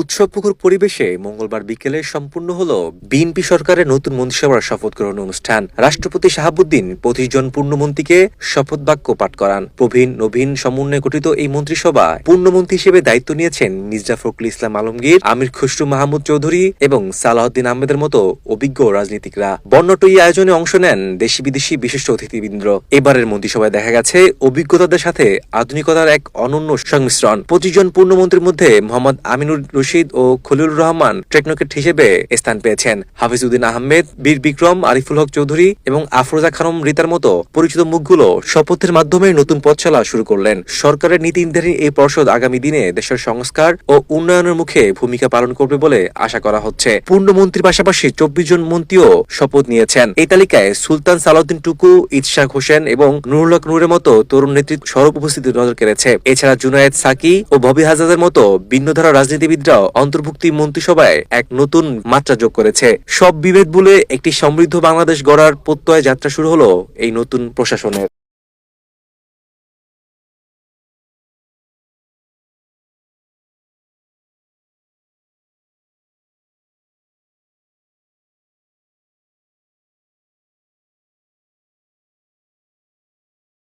উৎসবমুখর পরিবেশে মঙ্গলবার বিকেলে সম্পূর্ণ হল বিএনপি সরকারের নতুন মন্ত্রিসভার শপথ গ্রহণ অনুষ্ঠান। রাষ্ট্রপতি শাহাবুদ্দিন পঁচিশ জন পূর্ণমন্ত্রীকে শপথ বাক্য পাঠ করান। প্রবীণ, নবীন, সমন্বয়ে গঠিত এই মন্ত্রিসভায় পূর্ণমন্ত্রী হিসেবে দায়িত্ব নিয়েছেন মির্জা ফখরুল ইসলাম আলমগীর, আমির খসরু মাহমুদ চৌধুরী এবং সালাহদ্দিন আহমেদের মতো অভিজ্ঞ রাজনীতিকরা। বর্ণট এই আয়োজনে অংশ নেন দেশি বিদেশি বিশিষ্ট অতিথিবৃন্দ। এবারের মন্ত্রিসভায় দেখা গেছে অভিজ্ঞতাদের সাথে আধুনিকতার এক অনন্য সংমিশ্রণ। পঁচিশ জন পূর্ণমন্ত্রীর মধ্যে মোহাম্মদ আমিনুর রশিদ ও খলিলুর রহমান টেকনোকেট হিসেবে স্থান পেয়েছেন। হাফিজউদ্দিন আহমেদ, বীর বিক্রম, আরিফুল হক চৌধুরী এবং আফরোজা খানম, রিতার মতো পরিচিত মুখগুলো শপথের মাধ্যমে নতুন পথ চলা শুরু করলেন। সরকারের নীতি নির্ধারণী এই পর্ষদ আগামী দিনে দেশের সংস্কার ও উন্নয়নের মুখে ভূমিকা পালন করবে বলে আশা করা হচ্ছে। পূর্ণমন্ত্রীর পাশাপাশি চব্বিশ জন মন্ত্রীও শপথ নিয়েছেন। এই তালিকায় সুলতান সালাউদ্দিন টুকু, ইতশাক হোসেন এবং নুরুল হক নূরের মতো তরুণ নেতৃত্ব স্বরূপ উপস্থিতি নজর কেড়েছে। এছাড়া জুনায়েদ সাকি ও ভবি হাজাদের মতো ভিন্নধারা রাজনীতিবিদরাও অন্তর্ভুক্তি মন্ত্রিসভায় এক নতুন মাত্রা যোগ করেছে। সব বিভেদ বলে একটি সমৃদ্ধ বাংলাদেশ গড়ার প্রত্যয় যাত্রা শুরু হলো এই নতুন প্রশাসনের।